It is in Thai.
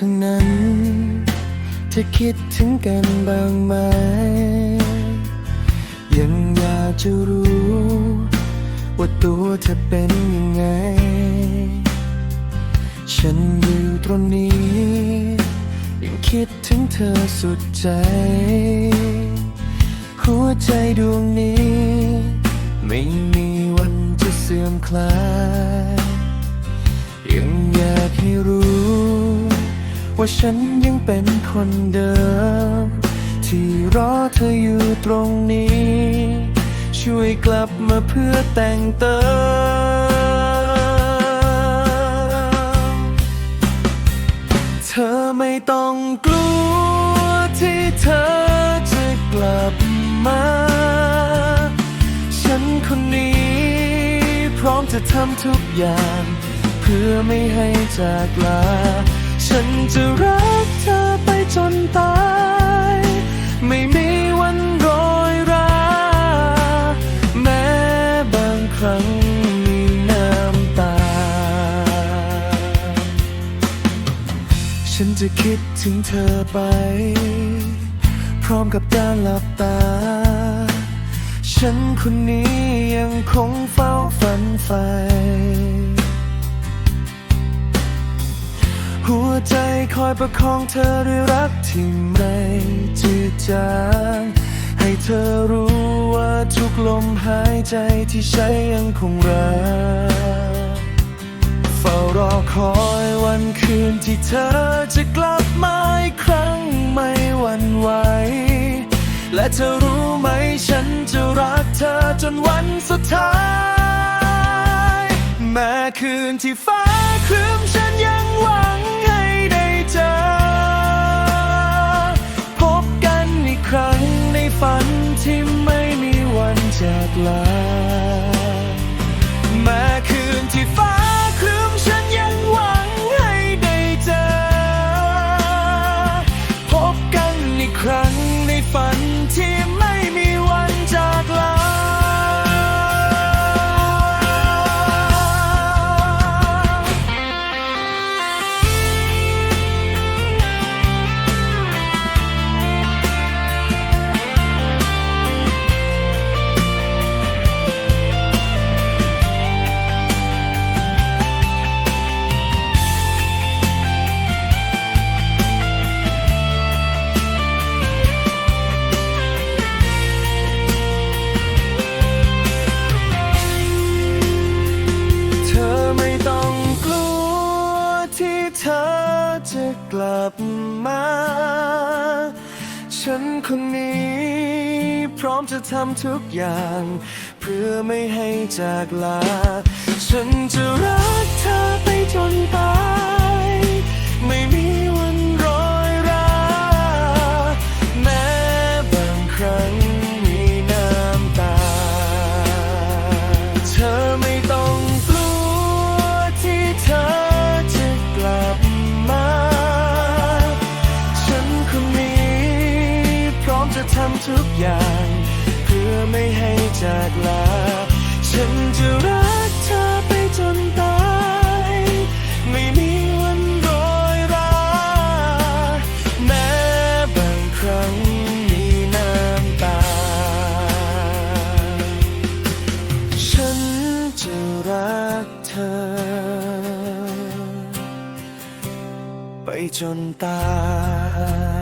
อยู่ทั้งนั้นเธอคิดถึงกันบ้างไหม ยังอยากจะรู้ว่าตัวเธอเป็นยังไง ฉันอยู่ตรงนี้ ยังคิดถึงเธอสุดใจ หัวใจดวงนี้ ไม่มีวันจะเสื่อมคลาย ยังอยากให้รู้ ว่าฉันยังเป็นคนเดิม ที่รอเธออยู่ตรงนี้ ช่วยกลับมาเพื่อแต่งเติม เธอไม่ต้องกลัวที่เธอจะกลับมา ฉันคนนี้ พร้อมจะทำทุกอย่าง เพื่อไม่ให้จากลา ฉันจะรักเธอไปจนตาย ไม่มีวันโรยรา แม้บางครั้งมีน้ำตา ฉันจะคิดถึงเธอไป พร้อมกับการหลับตา ฉันคนนี้ยังคงเฝ้าฝันใฝ่ ใจคอยประคองเธอด้วยรักที่ไม่จืดจางให้เธอรู้ว่าทุกลมหายใจที่ใช้ยังคงรักเฝ้ารอคอยวันคืนที่เธอจะกลับมาอีกครั้งไม่หวั่นไหวและเธอรู้ไหมฉันจะรักเธอจนวันสุดท้าย แม้คืนที่ฟ้าครึ้มฉัน ฝันที่ไม่มีวันจากลา ลับมา ฉันคนนี้ พร้อมจะทำทุกอย่าง เพื่อไม่ให้จากลา ฉันจะรักเธอไปจนตายไม่มีวันร้อยรา แม้บางครั้ง ทุกอย่าง เพื่อไม่ให้จากลา ฉันจะรักเธอไปจนตาย ไม่มีวันโรยราแม้บางครั้งมีน้ำตา ฉันจะรักเธอ ไปจนตาย